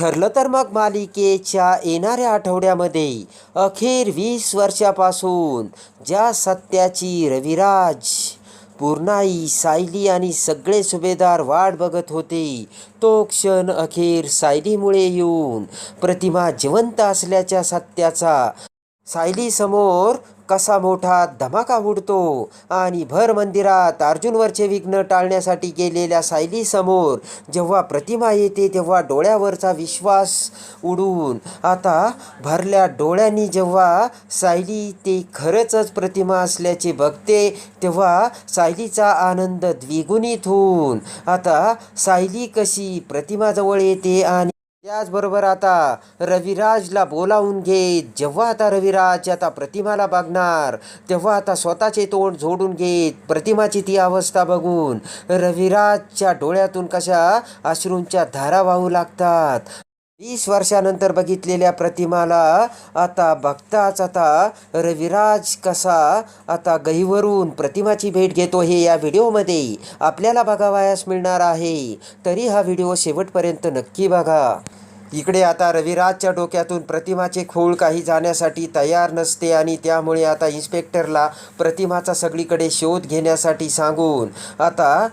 ठरलं तर मग मालिकेच्या येणाऱ्या आठवड्यामध्ये अखेर वीस वर्षापासून ज्या सत्याची रविराज पूर्णाई सायली आणि सगळे सुभेदार वाट बघत होते तो क्षण अखेर सायलीमुळे येऊन प्रतिमा जिवंत असल्याच्या सत्याचा सायलीसमोर कसा मोठा धमाका उडतो आणि भर मंदिरात अर्जुनवरचे विघ्न टाळण्यासाठी गेलेल्या सायलीसमोर जेव्हा प्रतिमा येते तेव्हा डोळ्यावरचा विश्वास उडून आता भरल्या डोळ्यांनी जेव्हा सायली ते खरंच प्रतिमा असल्याचे बघते तेव्हा सायलीचा आनंद द्विगुणित होऊन आता सायली कशी प्रतिमाजवळ येते आणि त्याचबरोबर आता रविराजला बोलावून घेत जेव्हा आता रविराज आता प्रतिमाला बघणार तेव्हा आता स्वतःचे तोंड जोडून घेत प्रतिमाची ती अवस्था बघून रविराजच्या डोळ्यातून कशा अश्रूंच्या धारा वाहू लागतात. वीस वर्षानंतर बघितलेल्या प्रतिमाला आता बघताच आता रविराज कसा आता गहीवरून प्रतिमाची भेट घेतो हे या व्हिडिओमध्ये आपल्याला बघावयास मिळणार आहे. तरी हा व्हिडिओ शेवटपर्यंत नक्की बघा. इकडे आता रविराजच्या डोक्यातून प्रतिमाचे खोळ काही जाण्यासाठी तयार नसते आणि त्यामुळे आता इन्स्पेक्टरला प्रतिमाचा सगळीकडे शोध घेण्यासाठी सांगून आता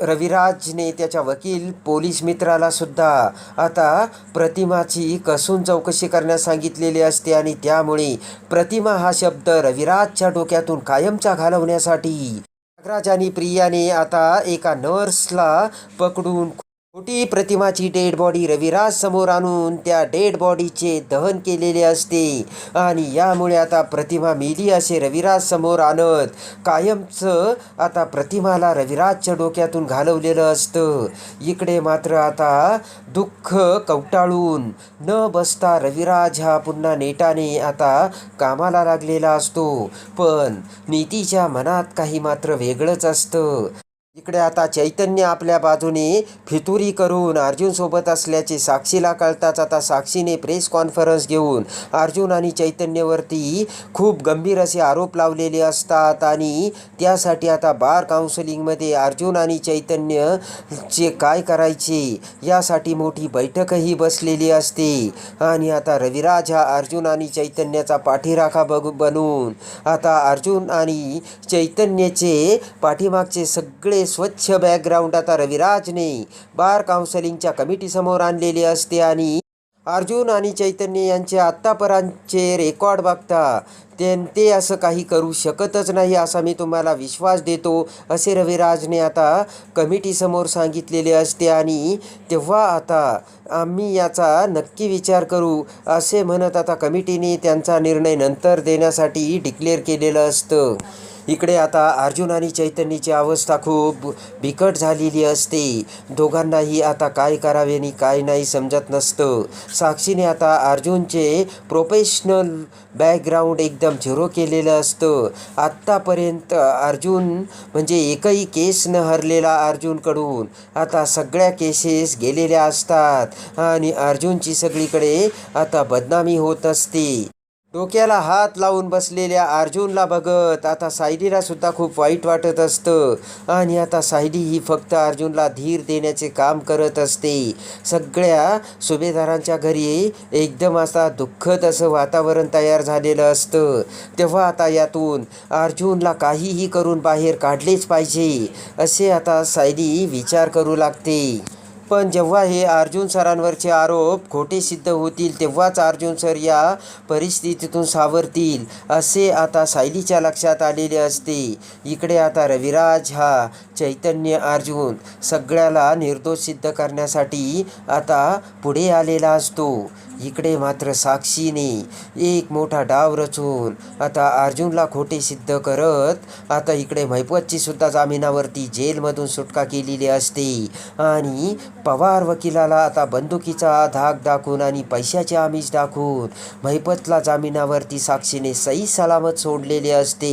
रविराजने त्याच्या वकील पोलीस मित्राला सुद्धा आता प्रतिमाची कसून चौकशी करण्यास सांगितलेली असते आणि त्यामुळे प्रतिमा हा शब्द रविराजच्या डोक्यातून कायमचा घालवण्यासाठी नागराज आणि प्रियाने आता एका नर्सला पकडून खोटी प्रतिमाची डेड बॉडी रविराज समोर आणून त्या डेड बॉडीचे दहन केलेले असते. आणि यामुळे आता प्रतिमा मेली असे रविराज समोर आणत. कायमचं आता प्रतिमाला रविराजच्या डोक्यातून घालवलेलं असतं. इकडे मात्र आता दुःख कवटाळून न बसता रविराज हा पुन्हा नेटाने आता कामाला लागलेला असतो. पण नीतीच्या मनात काही मात्र वेगळंच असतं. इकडे आता चैतन्य आपल्या बाजूने फितुरी करून अर्जुनसोबत असल्याचे साक्षीला कळताच आता साक्षीने प्रेस कॉन्फरन्स घेऊन अर्जुन आणि चैतन्यवरती खूप गंभीर असे आरोप लावलेले असतात आणि त्यासाठी आता बार काउन्सिलिंगमध्ये अर्जुन आणि चैतन्य चे काय करायचे यासाठी मोठी बैठकही बसलेली असते. आणि आता रविराज हा अर्जुन आणि चैतन्याचा पाठीराखा बघ बनून आता अर्जुन आणि चैतन्याचे पाठीमागचे सगळे स्वच्छ बॅकग्राऊंड आता रविराजने बार काउन्सिलिंगच्या कमिटीसमोर आणलेले असते आणि अर्जुन आणि चैतन्य यांचे आत्तापर्यंतचे रेकॉर्ड बघता ते ते असं काही करू शकतच नाही असा मी तुम्हाला विश्वास देतो असे रविराजने आता कमिटीसमोर सांगितलेले असते आणि तेव्हा आता आम्ही याचा नक्की विचार करू असे म्हणत आता कमिटीने त्यांचा निर्णय नंतर देण्यासाठी डिक्लेअर केलेलं असतं. इकडे आता अर्जुन आणि चैतन्याची अवस्था खूप बिकट झालेली असते. दोघांनाही आता काय करावे आणि काय नाही समजत नसतं. साक्षीने आता अर्जुनचे प्रोफेशनल बॅकग्राऊंड एकदम झिरो केलेलं असतं. आत्तापर्यंत अर्जुन म्हणजे एकही केस न हरलेला अर्जुनकडून आता सगळ्या केसेस गेलेल्या असतात. आणि अर्जुनची सगळीकडे आता बदनामी होत असते. डोक्याला हात लावून बसलेल्या अर्जुनला बघत आता सायलीला सुद्धा खूप वाईट वाटत असतं. आणि आता सायली ही फक्त अर्जुनला धीर देण्याचे काम करत असते. सगळ्या सुभेदारांच्या घरी एकदम असा दुःखद असं वातावरण तयार झालेलं असतं. तेव्हा आता यातून अर्जुनला काहीही करून बाहेर काढलेच पाहिजे असे आता सायली विचार करू लागते. पण जेव्हा हे अर्जुन सरांवरचे आरोप खोटे सिद्ध होतील तेव्हाच अर्जुन सर या परिस्थितीतून सावरतील असे आता सायलीच्या लक्षात आलेले असते. इकडे आता रविराज हा चैतन्य अर्जुन सगळ्याला निर्दोष सिद्ध करण्यासाठी आता पुढे आलेला असतो. इकडे मात्र साक्षीने एक मोठा डाव रचून आता अर्जुनला खोटे सिद्ध करत आता इकडे महिपतची सुद्धा जामिनावरती जेलमधून सुटका केलेली असते. आणि पवार वकिलाला आता बंदुकीचा धाक दाखवून आणि पैशाचे आमिष दाखवून महिपतला जामिनावरती साक्षीने सही सलामत सोडलेले असते.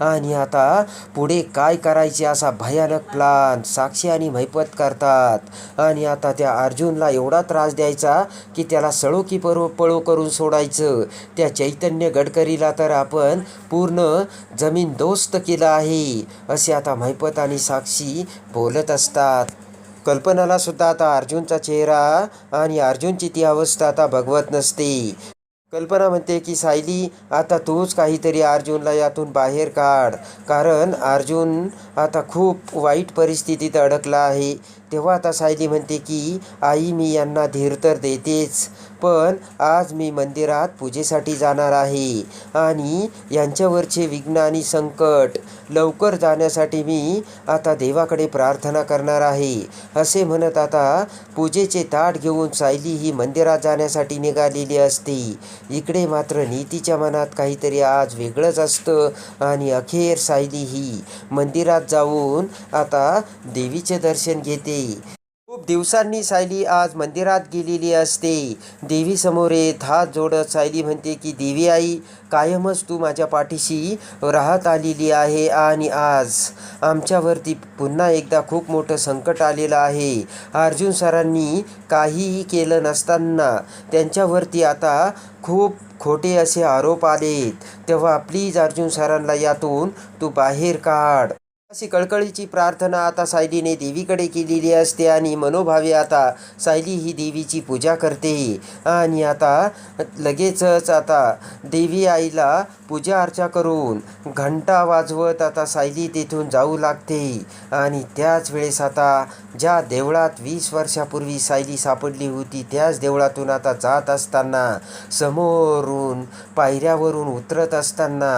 आणि आता पुढे काय करायचे असा भयानक प्लान साक्षी आणि महिपत करतात. आणि आता त्या अर्जुनला एवढा त्रास द्यायचा की त्याला सळो की परो पळो करून सोडायचं. त्या चैतन्य गडकरीला तर आपण पूर्ण जमीन दोस्त केलं आहे असे आता महिपत आणि साक्षी बोलत असतात. कल्पनाला सुद्धा आता अर्जुनचा चेहरा आणि अर्जुनची ती अवस्था आता भगवत नसते. कल्पना म्हणते की सायली आता तूच काहीतरी अर्जुनला यातून बाहेर काढ. कारण अर्जुन आता खूप वाईट परिस्थितीत अडकला आहे. तेव्हा आता सायली म्हणते की आई मी यांना धीर तर देतेच पण आज मी मंदिरात पूजेसाठी जाणार आहे आणि यांच्यावरचे विघ्न आणि संकट लवकर जाण्यासाठी मी आता देवाकडे प्रार्थना करणार आहे. असे म्हणत आता पूजेचे ताट घेऊन सायली ही मंदिरात जाण्यासाठी निघालेली असते. इकडे मात्र नीतीच्या मनात काहीतरी आज वेगळंच असतं आणि अखेर सायली ही मंदिरात जाऊन आता देवीचे दर्शन घेते. खूप दिवसांनी सायली आज मंदिरात गेलेली असते. देवीसमोर येत हात जोडत सायली म्हणते की देवी आई कायमच तू माझ्या पाठीशी राहत आलेली आहे आणि आज आमच्यावरती पुन्हा एकदा खूप मोठं संकट आलेलं आहे. अर्जुन सरांनी काहीही केलं नसताना त्यांच्यावरती आता खूप खोटे असे आरोप आलेत. तेव्हा प्लीज अर्जुन सरांना यातून तू बाहेर काढ. अशी कळकळीची प्रार्थना आता सायलीने देवीकडे केलेली असते आणि मनोभावे आता सायली ही देवीची पूजा करते आणि आता लगेचच आता देवी आईला पूजा अर्चा करून घंटा वाजवत आता सायली तेथून जाऊ लागते आणि त्याच वेळेस आता ज्या देवळात वीस वर्षापूर्वी सायली सापडली होती त्याच देवळातून आता जात असताना समोरून पायऱ्यावरून उतरत असताना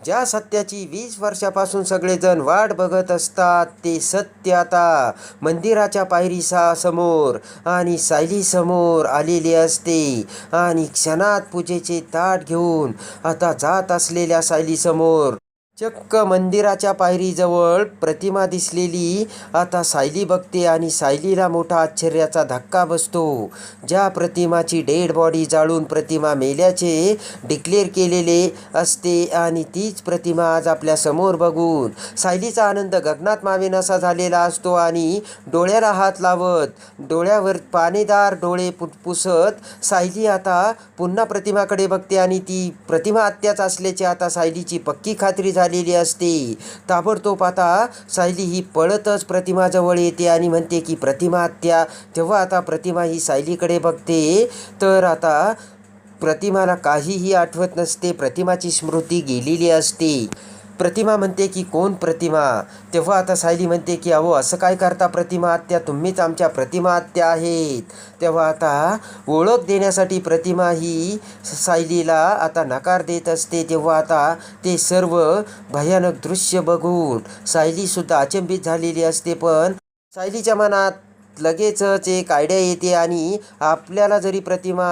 ज्या सत्याची वीस वर्षापासून सगळेजण वाट बघत असतात ते सत्य आता मंदिराच्या पायरीसा समोर आणि सायलीसमोर आलेले असते. आणि क्षणात पूजेचे ताट घेऊन आता जात असलेल्या सायलीसमोर चक्क मंदिराच्या पायरीजवळ प्रतिमा दिसलेली आता सायली बघते आणि सायलीला मोठा आश्चर्याचा धक्का बसतो. ज्या प्रतिमाची डेड बॉडी जाळून प्रतिमा मेल्याचे डिक्लेअर केलेले असते आणि तीच प्रतिमा आज आपल्यासमोर बघून सायलीचा आनंद गगनात मावेनासा झालेला असतो आणि डोळ्याला हात लावत डोळ्यावर पाणीदार डोळे पु पुसत सायली आता पुन्हा प्रतिमाकडे बघते आणि ती प्रतिमा आत्याच असल्याची आता सायलीची पक्की खात्री झाली आलेली असते. ताबडतोब आता सायली ही पळतच प्रतिमाजवळ येते आणि म्हणते की प्रतिमा आत्या तेव्हा आता प्रतिमा ही सायलीकडे बघते तर आता प्रतिमाला काहीही आठवत नसते. प्रतिमाची स्मृती गेलेली असते. प्रतिमा म्हणते की कोण प्रतिमा? तेव्हा आता सायली म्हणते की अहो असं काय करता प्रतिमा आत्या? तुम्हीच आमच्या प्रतिमा आत्या आहेत. तेव्हा आता ओळख देण्यासाठी प्रतिमा ही सायलीला आता नकार देत असते. तेव्हा आता ते सर्व भयानक दृश्य बघून सायलीसुद्धा अचंबित झालेली असते. पण सायलीच्या मनात लगेचच एक आयडिया येते आणि आपल्याला जरी प्रतिमा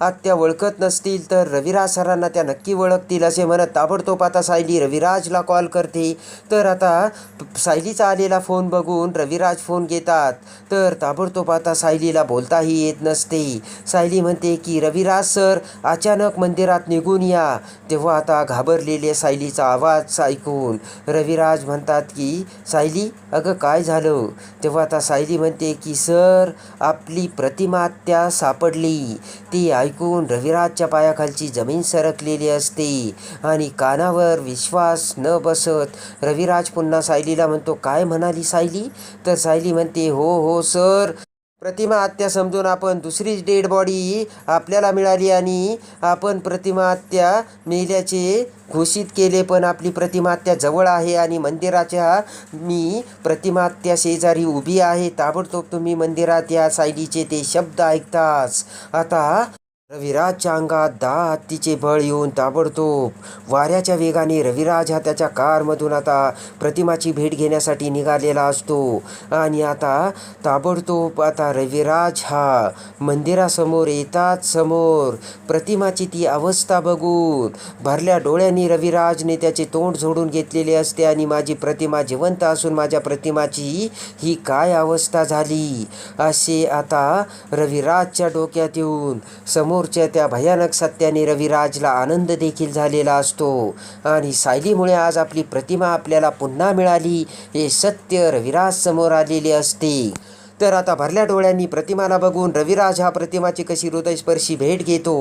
आत्या ओळखत नसतील तर रविराज सरांना त्या नक्की ओळखतील असे म्हणत ताबडतोब आता सायली रविराजला कॉल करते. तर आता सायलीचा आलेला फोन बघून रविराज फोन घेतात. तर ताबडतोब आता सायलीला बोलताही येत नसते. सायली म्हणते की रविराज सर अचानक मंदिरात निघून या. तेव्हा आता घाबरलेले सायलीचा आवाज ऐकून रविराज म्हणतात की सायली अगं काय झालं? तेव्हा आता सायली म्हणते की सर आपली प्रतिमा त्या सापडली. ती ऐकून रविराजच्या पायाखालची जमीन सरकलेली असते आणि कानावर विश्वास न बसत रविराज पुन्हा सायलीला म्हणतो काय म्हणाली सायली? तर सायली म्हणते हो हो सर. प्रतिमाहत्या समजून आपण दुसरीच डेड बॉडी आपल्याला मिळाली आणि आपण प्रतिमा आत्या मेल्याचे घोषित केले पण आपली प्रतिमाहत्या जवळ आहे आणि मंदिराच्या मी प्रतिमाहत्या शेजारी उभी आहे. ताबडतोब तुम्ही मंदिरात या सायलीचे ते शब्द ऐकताच. आता रविराजच्या अंगात दहा हत्तीचे बळ येऊन ताबडतोब वाऱ्याच्या वेगाने रविराज हा त्याच्या कारमधून आता प्रतिमाची भेट घेण्यासाठी निघालेला असतो. आणि आता ताबडतोब आता रविराज हा मंदिरासमोर येतात समोर. प्रतिमाची ती अवस्था बघून भरल्या डोळ्यांनी रविराजने त्याचे तोंड झोडून घेतलेले असते आणि माझी प्रतिमा जिवंत असून माझ्या प्रतिमाची ही काय अवस्था झाली? असे आता रविराजच्या डोक्यात येऊन समोरच्या त्या भयानक सत्याने रविराजला आनंद देखील झालेला असतो. आणि सायलीमुळे आज आपली प्रतिमा आपल्याला पुन्हा मिळाली हे सत्य रविराज समोर आलेले असते. तर आता भरल्या डोळ्यांनी प्रतिमाला बघून रविराज हा प्रतिमाची कशी हृदयस्पर्शी भेट घेतो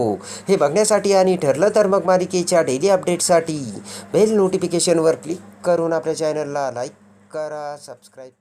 हे बघण्यासाठी आणि ठरलं तर मग मालिकेच्या डेली अपडेटसाठी बेल नोटिफिकेशनवर क्लिक करून आपल्या चॅनलला लाईक करा सबस्क्राईब